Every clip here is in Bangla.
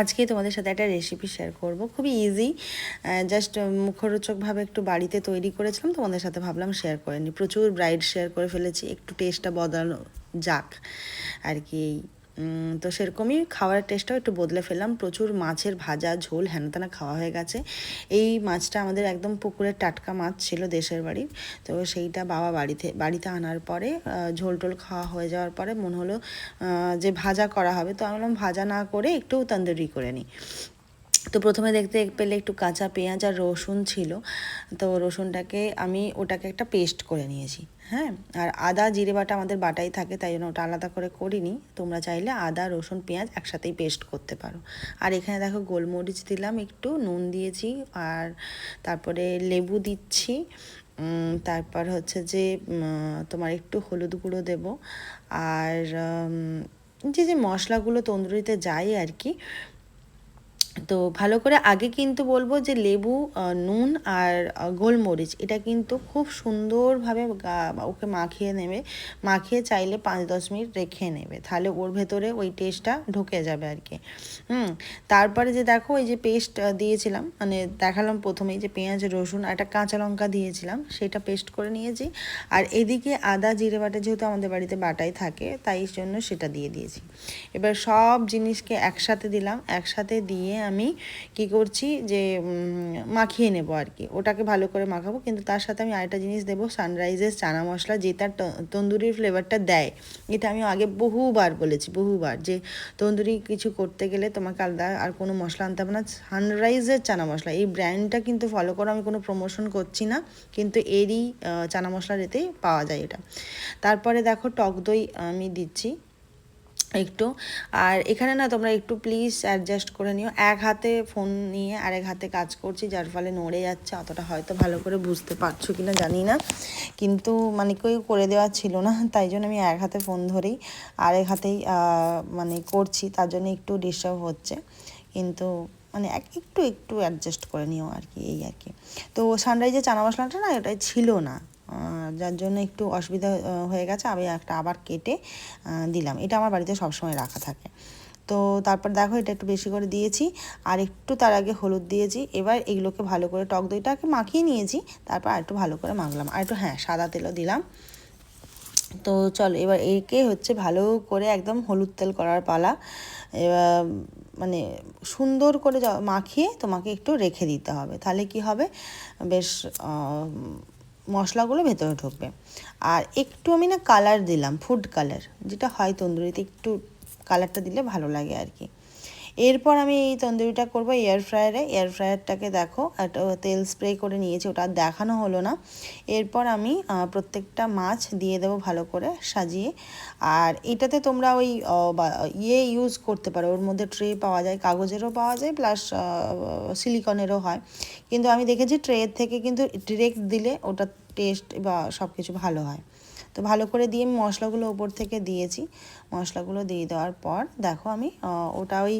আজকে তোমাদের সাথে একটা রেসিপি শেয়ার করব। খুবই ইজি জাস্ট মুখরোচকভাবে একটু বাড়িতে তৈরি করেছিলাম, তোমাদের সাথে ভাবলাম শেয়ার করে নি। প্রচুর ব্রাইড শেয়ার করে ফেলেছি, একটু টেস্টটা বদলানো যাক। আর কি তো সেরকমই খাওয়ার টেস্টটাও একটু বদলে ফেললাম। প্রচুর মাছের ভাজা, ঝোল, হেনতেনা খাওয়া হয়ে গেছে। এই মাছটা আমাদের একদম পুকুরের টাটকা মাছ ছিল দেশের বাড়ির তো সেইটা বাবা বাড়িতে বাড়িতে আনার পরে ঝোল টোল খাওয়া হয়ে যাওয়ার পরে মনে হলো যে ভাজা করা হবে। তো আমি বললাম ভাজা না করে একটু তন্দুরি করে নিই। তো প্রথমে দেখতে পেলে একটু কাঁচা পেঁয়াজ আর রসুন ছিল। তো রসুনটাকে আমি ওটাকে একটা পেস্ট করে নিয়েছি হ্যাঁ? আর আদা, জিরে বাটা আমাদের বাটাই থাকে, তাই জন্য ওটা আলাদা করে করিনি। তোমরা চাইলে আদা, রসুন, পেঁয়াজ একসাথেই পেস্ট করতে পারো। আর এখানে দেখো গোলমরিচ দিলাম, একটু নুন দিয়েছি, আর তারপরে লেবু দিচ্ছি। তারপর হচ্ছে যে তোমার একটু হলুদ গুঁড়ো দেবো। আর যে যে মশলাগুলো তন্দুরিতে যায় আর কি তো ভালো করে আগে কিন্তু বলব যে লেবু নুন আর গোলমরিচ, এটা কিন্তু খুব সুন্দরভাবে ওকে মাখিয়ে নেবে। মাখিয়ে চাইলে পাঁচ দশ মিনিট রেখে নেবে। তাহলে ওর ভেতরে ওই টেস্টটা ঢুকে যাবে আর কি। হুম, তারপরে যে দেখো ওই যে পেস্ট দিয়েছিলাম মানে দেখালাম প্রথমেই যে পেঁয়াজ, রসুন একটা কাঁচা লঙ্কা দিয়েছিলাম, সেটা পেস্ট করে নিয়েছি। আর এদিকে আদা, জিরে বাটা যেহেতু আমাদের বাড়িতে বাটাই থাকে, তাই জন্য সেটা দিয়ে দিয়েছি। এবার সব জিনিসকে একসাথে দিলাম। একসাথে দিয়ে আমি কি করছি যে মাখিয়ে নেব আর কি। ওটাকে ভালো করে মাখাবো, কিন্তু তার সাথে আমি আরেকটা জিনিস দেবো সানরাইজের চানা মশলা যেটা তন্দুরির ফ্লেভারটা দেয়। এটা আমি আগে বহুবার বলেছি, বহুবার যে, তন্দুরি কিছু করতে গেলে তোমাকে আলাদা আর কোনো মশলা আনতে হবে না। সানরাইজের চানা মশলা, এই ব্র্যান্ডটা কিন্তু ফলো করো, আমি কোনো প্রমোশন করছি না, কিন্তু এরই চানা মশলার এতেই পাওয়া যায় এটা। তারপরে দেখো টক দই আমি দিচ্ছি। একটু। আর এখানে না তোমরা একটু প্লিজ অ্যাডজাস্ট করে নিও। এক হাতে ফোন নিয়ে আরেক হাতে কাজ করছি, যার ফলে নড়ে যাচ্ছে। অতটা হয়তো ভালো করে বুঝতে পারছ কিনা জানি না। কিন্তু মানে কেউ করে দেওয়া ছিল না, তাই জন্য আমি এক হাতে ফোন ধরেই আরেক হাতেই মানে করছি, তার জন্য একটু ডিস্টার্ব হচ্ছে। কিন্তু মানে এক- একটু একটু অ্যাডজাস্ট করে নিও আর কি, এই আর কি। তো সানরাইজের চানা মশলাটা না এটাই ছিল না। যার জন্য একটু অসুবিধা হয়ে গেছে, আমি একটা আবার কেটে দিলাম। এটা আমার বাড়িতে সবসময় রাখা থাকে। তো তারপর দেখো, এটা একটু বেশি করে দিয়েছি, আর একটু তার আগে হলুদ দিয়েছি, এবার এগুলোকে ভালো করে টক দইটাকে মাখিয়ে নিয়েছি, তারপর আর একটু ভালো করে মাখলাম। আর একটু হ্যাঁ সাদা তেলও দিলাম। তো চলো, এবার একে হচ্ছে ভালো করে একদম হলুদ তেল করার পালা। এবার মানে সুন্দর করে মাখিয়ে তোমাকে একটু রেখে দিতে হবে। তাহলে কি হবে? বেশ মশলাগুলো ভেতরে ঢুকবে। আর একটু আমি না কালার দিলাম ফুড কালার যেটা হয় তন্দুরিতে একটু কালারটা দিলে ভালো লাগে আর কি। এরপর আমি এই তন্দুরিটা করব এয়ার ফ্রায়ারে এয়ার ফ্রায়ারটাকে দেখো, একটা তেল স্প্রে করে নিয়েছি, ওটা আর দেখানো হলো না। এরপর আমি প্রত্যেকটা মাছ দিয়ে দেবো ভালো করে সাজিয়ে। আর এটাতে তোমরা ওই ইয়ে ইউজ করতে পারো, ওর মধ্যে ট্রে পাওয়া যায়, কাগজেরও পাওয়া যায় প্লাস সিলিকনেরও হয়। কিন্তু আমি দেখেছি ট্রের থেকে কিন্তু ডিরেক্ট দিলে ওটা টেস্ট বা সব কিছু ভালো হয়। তো ভালো করে দিয়ে আমি মশলাগুলো ওপর থেকে দিয়েছি। মশলাগুলো দিয়ে দেওয়ার পর দেখো আমি ওটা ওই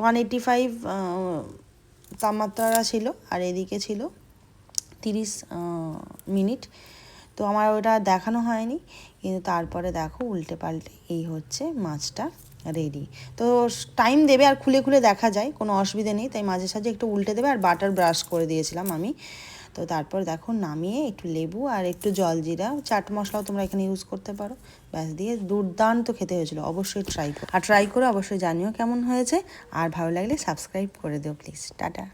ওয়ান এইটি ফাইভ তাপমাত্রা ছিল আর এদিকে ছিল তিরিশ মিনিট। তো আমার ওটা দেখানো হয়নি, কিন্তু তারপরে দেখো উল্টে পাল্টে এই হচ্ছে মাছটা রেডি তো টাইম দেবে আর খুলে খুলে দেখা যায়, কোনো অসুবিধা নেই, তাই মাঝে সাঝে একটু উল্টে দেবে আর বাটার ব্রাশ করে দিয়েছিলাম আমি। তো তারপর দেখো নামিয়ে একটু লেবু আর একটু জল জিরা, চাট মশলাও তোমরা এখানে ইউজ করতে পারো। ব্যাস, দিয়ে দুর্দান্ত খেতে হয়েছিল, অবশ্যই ট্রাই করো। আর ট্রাই করে অবশ্যই জানিও কেমন হয়েছে। আর ভালো লাগলে সাবস্ক্রাইব করে দিও প্লিজ টাটা।